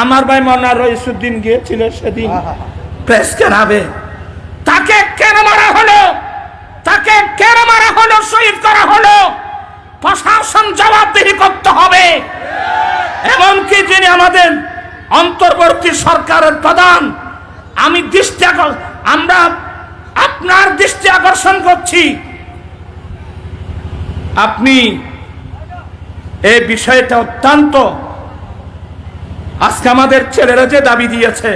আমার ভাই মনা রইসুদ্দিন গিয়েছিল সেদিন। প্রেস কেনাবে তাকে কেন মারা হলো? তাকে কেন মারা হলো? শহীদ করা হলো? প্রশাসন জবাবদিহি করতে হবে। এমনকি যিনি আমাদের অন্তর্বর্তী সরকারের প্রধান আমি দৃষ্টি আমরা আপনার দৃষ্টি আকর্ষণ করছি। আপনি এই বিষয়টা অত্যন্ত আজকে আমাদের ছেলেরা যে দাবি দিয়েছে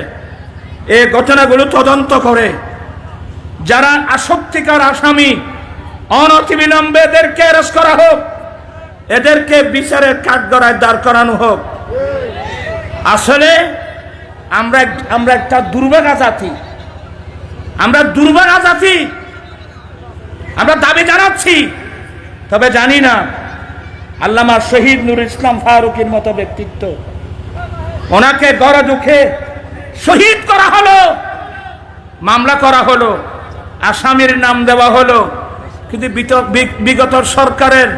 এই ঘটনাগুলো তদন্ত করে। যারা আসক্তিকার আসামি অনতিবিলম্বে এদেরকে অ্যারেস্ট করা হোক, এদেরকে বিচারের কাঠগড়ায় দাঁড় করানো হোক। আসলে আমরা আমরা একটা দুর্ভাগা জাতি। আমরা দুর্ভাগা জাতি। আমরা দাবি জানাচ্ছি, তবে জানি না। আল্লামা শহীদ নুর ইসলাম ফারুকের মতো ব্যক্তিত্ব ওনাকে গড় দুঃখে শহীদ করা হলো, মামলা করা হলো, আসামির নাম দেওয়া হলো। কিন্তু বিগত সরকারের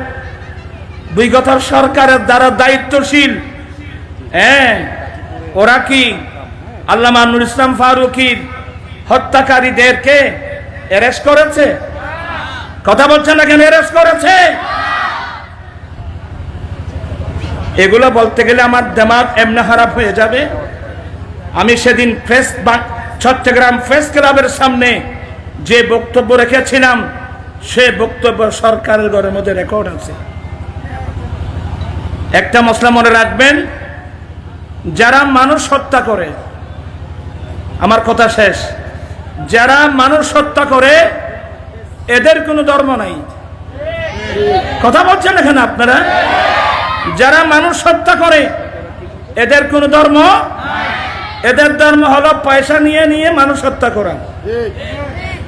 বিগত সরকারের দ্বারা দায়িত্বশীল হ্যাঁ ওরা কি? আল্লামা ইসলাম ফারুকির হত্যাকারীদেরকে অ্যারেস্ট করেছে? কথা বলছেন না কেন অ্যারেস্ট করেছে? এগুলো বলতে গেলে আমার দেমাগ এমনি খারাপ হয়ে যাবে। আমি সেদিন প্রেস বা- চট্টগ্রাম প্রেস ক্লাবের সামনে যে বক্তব্য রেখেছিলাম, সে বক্তব্য সরকারের ঘরের মধ্যে রেকর্ড আছে। একটা মশলা মনে রাখবেন, যারা মানুষ হত্যা করে, আমার কথা শেষ। যারা মানুষ হত্যা করে, এদের কোনো ধর্ম নাই। কথা বলছেন এখানে আপনারা? যারা মানুষ হত্যা করে, এদের কোনো ধর্ম? এদের ধর্ম হলো পয়সা নিয়ে নিয়ে মানুষ হত্যা করা।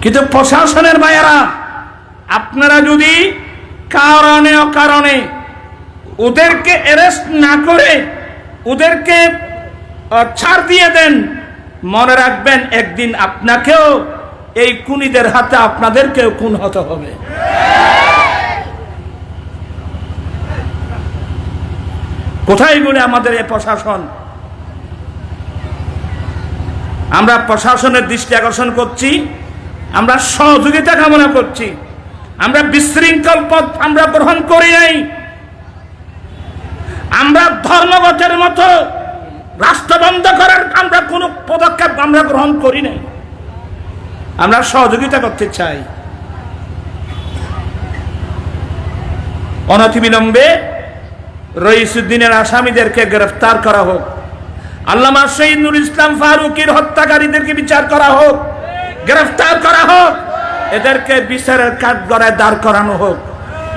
কিন্তু প্রশাসনের ভাইয়েরা, আপনারা যদি কারণে অকারণে ওদেরকে অ্যারেস্ট না করে ওদেরকে ছাড় দিয়ে দেন, মনে রাখবেন একদিন আপনাকেও এই কুনিদের হাতে আপনাদেরকেও খুন হতে হবে। কোথায় গুলে আমাদের এই প্রশাসন? আমরা প্রশাসনের দৃষ্টি আকর্ষণ করছি, আমরা সহযোগিতা কামনা করছি, আমরা বিশৃঙ্খল পথ আমরা গ্রহণ করি নাই। আমরা ধর্মগতের মতো রাষ্ট্র বন্ধ করার আমরা কোনো পদক্ষেপ আমরা গ্রহণ করি নাই। আমরা সহযোগিতা করতে চাই। অনতিবিলম্বে রইসুদ্দিনের আসামিদেরকে গ্রেফতার করা হোক। আল্লামা শহীদুল ইসলাম ফারুকির হত্যাকারীদেরকে বিচার করা হোক, গ্রেফতার করা হোক, এদেরকে বিচারের কাঠগড়ায় দাঁড় করানো হোক।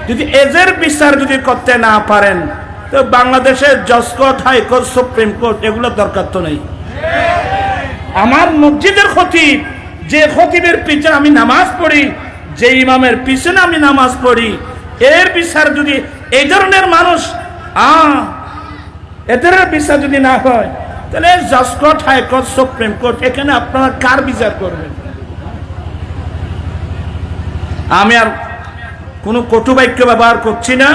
যদি এদের বিচার যদি করতে না পারেন, তো বাংলাদেশের জজ কোর্ট হাইকোর্ট সুপ্রিম কোর্ট, এগুলো দরকার তো নেই। আমার মসজিদের খতিব, যে খতিবের পিছনে আমি নামাজ পড়ি, যে ইমামের পিছনে আমি নামাজ পড়ি, এর বিচার যদি এই ধরনের মানুষ আ এদের বিচার যদি না হয়, তাহলে জাজকোর্ট হাইকোর্ট সুপ্রিম কোর্ট এখানে আপনারা কার বিচার করবেন? আমি আর কোনো কটু বাক্য ব্যবহার করছি না।